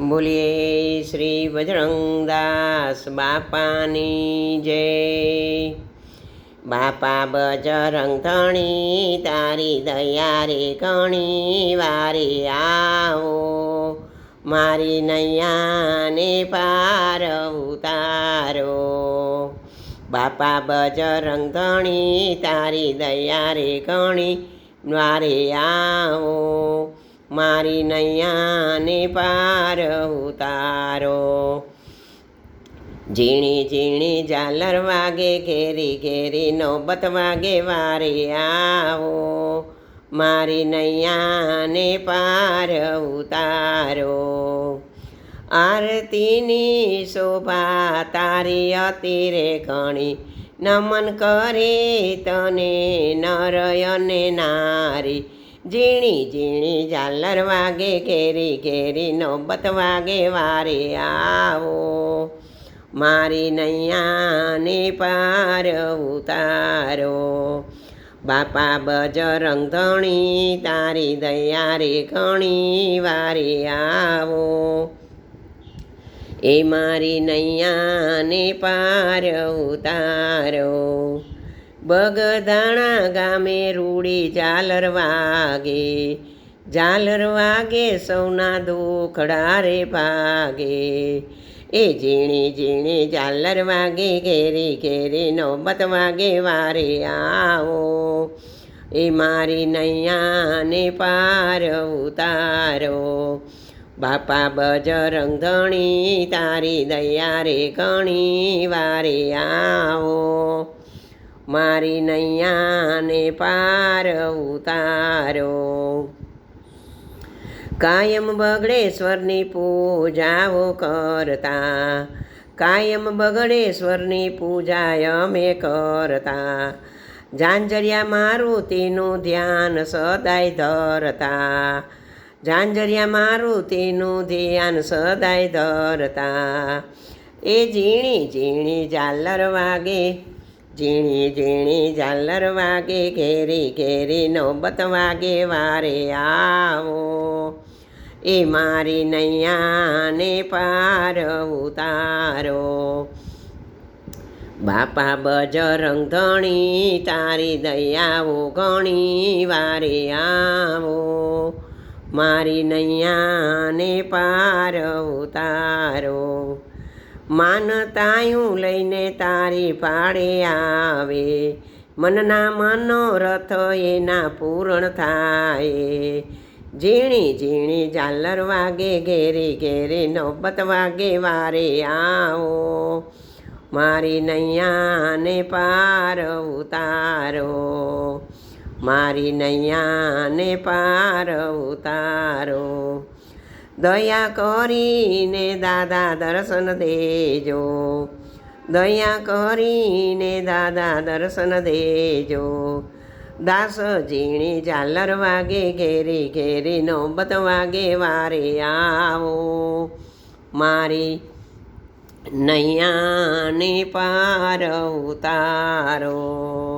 બોલીએ, શ્રી બજરંગદાસ બાપાની જય. બાપા, બજરંગ ધણી, તારી દયા રે ઘણી વારે આવો. મારી નૈયાને પાર ઉતારો. બાપા, બજરંગ ધણી, તારી દયા રે ઘણી વારે આવો. મારી નૈયાને પાર ઉતારો. ઝીણી ઝીણી ઝાલર વાગે, ઘેરી ઘેરી નોબત વાગે, વારે આવો. મારી નૈયાને પાર ઉતારો. આરતીની શોભા તારી અતિરે ઘણી, નમન કરે તને નરયને નારી. ઝીણી ઝીણી ઝાલર વાગે, ઘેરી ઘેરી નોબત વાગે, વારે આવો. મારી નૈયાને પાર ઉતારો. બાપા બજરંગ ધણી તારી દયા રે ઘણી વારે આવો. એ મારી નૈયાને પાર ઉતારો. બગદાણા ગામે રૂડી ઝાલર વાગે. ઝાલર વાગે, સૌના દુખડા રે ભાગે. એ ઝીણી ઝીણી ઝાલર વાગે, ઘેરી ઘેરી નોબત વાગે, વારે આવો. એ મારી નૈયાને પાર ઉતારો. બાપા બજરંગ તારી દયા રે વારે આવો. મારી નૈયાને પાર ઉતારો કાયમ બગડેશ્વરની પૂજાઓ કરતા, કાયમ બગડેશ્વરની પૂજા અમે કરતા. ઝાંઝરિયા મારુતિનું ધ્યાન સદાય ધરતા. ઝાંઝરિયા મારુતિનું ધ્યાન સદાય ધરતા. એ ઝીણી ઝીણી ઝાલર વાગે ઝીણી ઝીણી ઝાલર વાગે, ઘેરી ઘેરી નોબત વાગે, વારે આવો. એ મારી નૈયાને પાર ઉતારો. બાપા બજરંગ ધણી, તારી દયાઓ ઘણી વારે આવો. મારી નૈયાને પાર ઉતારો. માનતાયું લઈને તારી પાડે આવે. મનના મનોરથ એના પૂર્ણ થાય. ઝીણી ઝીણી ઝાલર વાગે, ઘેરી ઘેરી નોબત વાગે, વારે આવો. મારી નૈયાને પાર ઉતારો. મારી નૈયાને પાર ઉતારો. દયા કરીને દાદા દર્શન દેજો. દયા કરીને દાદા દર્શન દેજો. દાસ ઝીણી ઝાલર વાગે, ઘેરી ઘેરી નોબત વાગે, વારે આવો. મારી નૈયાને પાર ઉતારો.